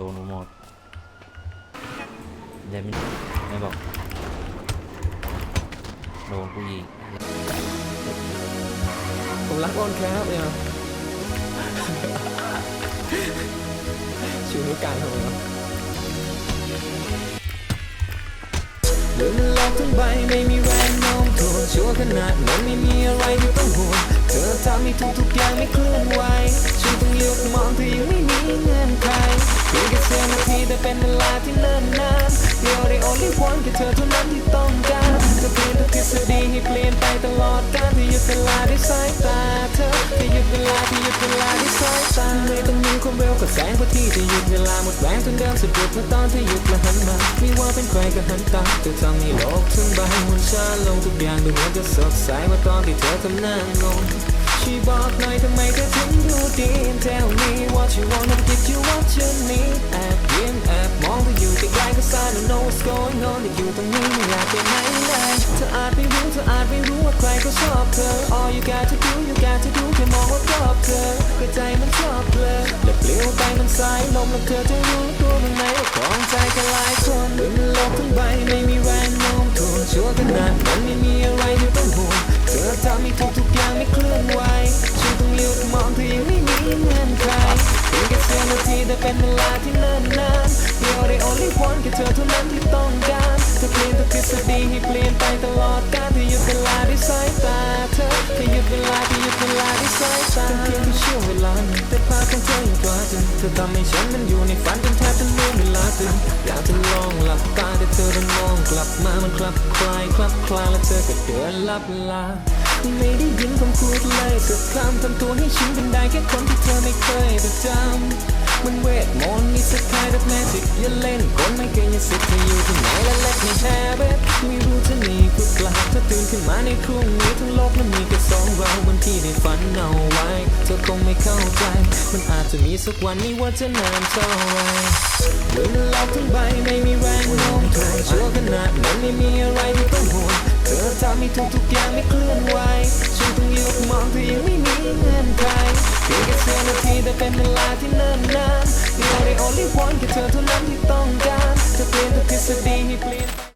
โดนหมดเดมิไม่บอก โดนกูยิงผมรักอ้อนครับเนี่ยชูนิ้วกลางของเราเรื่องโลกทั้งใบไม่มี ชั่วขนาดนั้นไม่มีอะไรที่ต้องห่วงเธอทำให้ทุกทุกๆอย่างไม่เคลื่อนไหวฉันต้องยกมองเธอยังไม่มีเงื่อนไขเพียงแค่เสี้ยวนาทีแต่เป็นเวลาที่เนิ่นนานเดียวได้ only one แค่เธอเท่านั้นที่ต้องการจะเปลี่ยนทุกทฤษฎีให้เปลี่ยนไปตลอดกาล ยุดเวลาด้วยสายตาเธอที่หยุดเวลาที่หยุดเวลาด้วยสายตาไม่ต้องมีความเร็วกับแสงพระที่จะหยุดเวลาหมดแรงจนเดินสะดุดเมื่อตอนที่หยุดและหันมาไม่ว่าเป็นใครก็หันตามเธอทำให้โลกทั้งใบหมุนช้าลงทุกอย่างดูเหมือนจะสดใสเมื่อตอนที่เธอทำหน้างงช่วยบอกหน่อยทำไมเธอถึงดูดี Tell me what you want and give you what you need แอบยิ้มแอบ I don't know what's going on แต่อยู่ตรงนี้ไม่อยากไปไหนเลยเธออาจไม่รู้เธออาจไม่รู้ว่าใครเขาชอบเธอ All you got to do you got to do แค่มองว่ารอบเธอก็ใจมันชอบเลยและปลิวไปมันสายลมแล้วเธอจะรู้ตัวมันไหมว่าของใจกันหลายคนบนโลกทั้งใบไม่มีแรงโน้มถ่วงชั่วขนาดนั้นไม่มีอะไรที่ต้องห่วงเธอทำให้ทุกทุกๆอย่างไม่เคลื่อนไหวฉันต้องหยุดมองเธอยังไม่มีเงื่อนไขเพียงแค่เสี้ยวนาทีแต่เป็นเวลาที่เนิ่ แค่เธอเท่านั้นที่ต้องการจะเปลี่ยนทุกทฤษฎีให้เปลี่ยนไปตลอดกาลที่หยุดเวลาด้วยสายตาเธอที่หยุดเวลาที่หยุดเวลาด้วยสายตาเพียงแค่ช่วงเวลาแต่ภาของเธอยังกว่าจนเธอทำให้ฉันมันอยู่ในฝันจนแทบจะลืมเวลาตื่นอยากจะลองหลับตาแต่เธอดันมองกลับมามันคลับคลายคลับคลายแล้วเธอก็เดินลับลาไม่ได้ยินคำพูดเลยสักคำทำตัวให้ชินเป็นได้แค่คนที่เธอไม่เคยประจำ มันเวทมนต์มีสกายดับแมจิกอย่าเล่นกลไม่เกยอย่าสิทธิ์เธออยู่ที่ไหนและเล็กในแฮเบตไม่รู้จะหนีหรือเปล่าถ้าตื่นขึ้นมาในพรุ่งนี้ทั้งโลกนั้นมีแค่สองเราบนที่ได้ฝันเอาไว้ เธอคงไม่เข้าใจ มันอาจจะมีสักวันไม่ว่าจะนานเท่าไรบนโลกทั้งใบไม่มีแรงโน้มถ่วงชั่วขนาดนั้นไม่มีอะไรที่ต้องห่วงเธอทำให้ทุกทุกๆอย่างไม่เคลื่อนไหวฉันต้องยุดมองเธอยังไม่มีเงื่อนไขเพียงแค่เสี้ยวนาทีแต่เป็นเวลาที่ เนิ่นนานเดียวได้ only one แค่เธอเท่านั้นที่